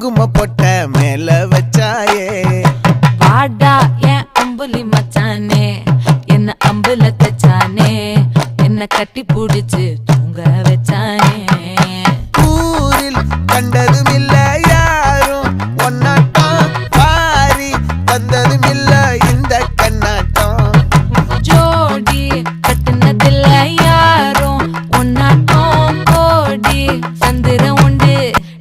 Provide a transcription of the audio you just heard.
குங்கும பொட்ட மேல வச்சாயே. பாடா என் அம்புலி மச்சானே என்ன அம்புல தச்சானே என்ன கட்டி பிடிச்சு தூங்க வச்சானே. ஊரில் கண்டதும் இல்ல யாரும் ஒன்னாட்டம் பாரி வந்ததும் இல்ல